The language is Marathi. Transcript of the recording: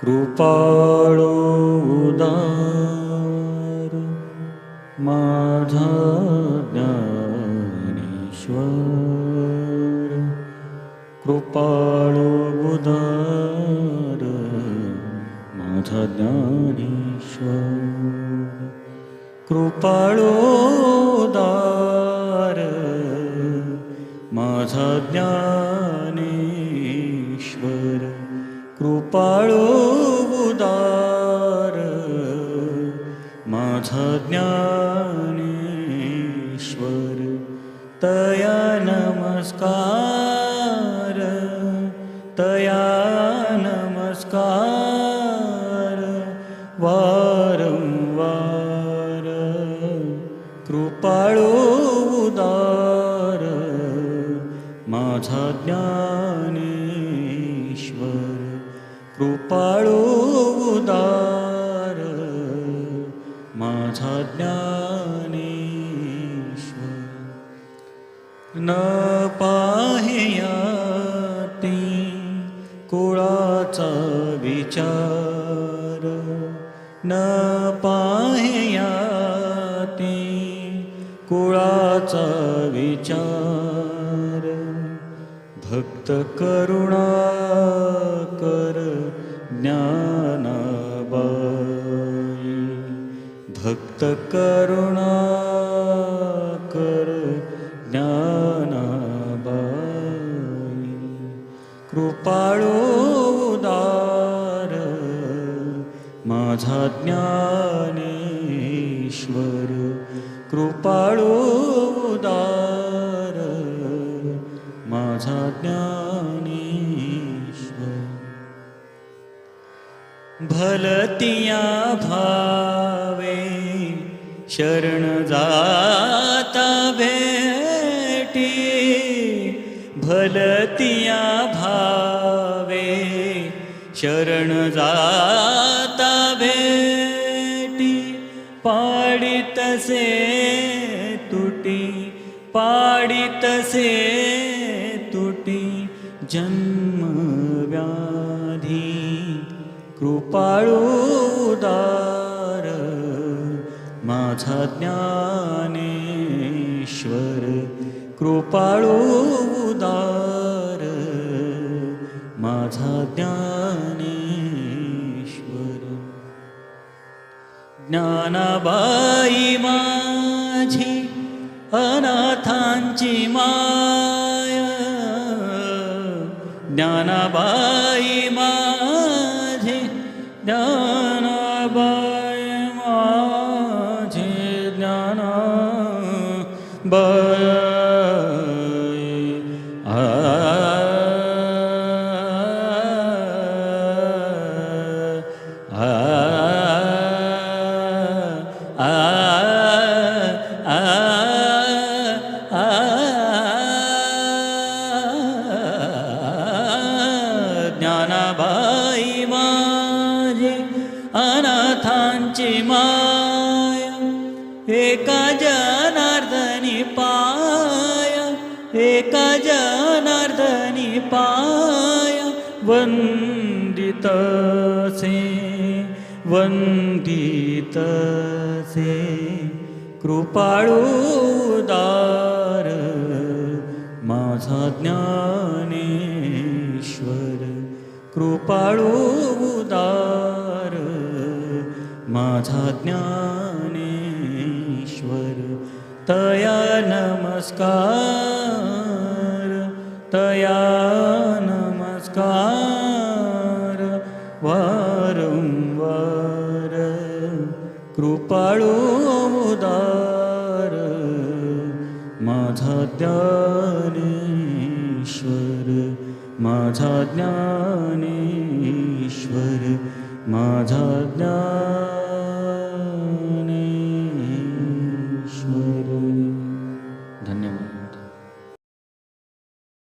कृपाळुद माधानीश्व कृपाळु उदार माध ज्ञानीश्व कृपाळोधार माधज्ञान कृपाळो उदार माझा ज्ञानेश्वर तया नमस्कार तया नमस्कार वारंवार कृपाळो उदार माझा ज्ञान कृपाळू उदार माझा ज्ञानेश्वर. न पाहयाती कुळाचा विचार. न पाहयाती कुळाचा विचार. भक्तकरुणाकर करुणा भक्तकरुणाकर भक्त कर्णकर ज्ञान कृपालो दार मा ज्ञान कृपालु माझा ज्ञानेश्वर. भलतिया भावे शरण जाता भेटी. भलतिया भावे शरण जाता भेटी. पाडितसे तुटी पाडितसे तसे जन्म व्याधी कृपाळूदार माझा ज्ञानेश्वर कृपाळूदार माझा ज्ञानेश्वर. ज्ञानाबाई माझी अनाथांची मा ज्ञानाबाई माझी ज्ञानाबाई माझी ज्ञाना बाई आ अनाथांची माय एका जनार्दनी पाय एका जनार्दनी पाय वंदितसे वंदितसे कृपाळू दार माझा ज्ञानेश्वर कृपाळू उदार माझा ज्ञानेश्वर तया नमस्कार तया नमस्कार वारंवार कृपाळू उदार माझा ज्ञानेश्वर माझा ज्ञानेश्वर माझा ज्ञान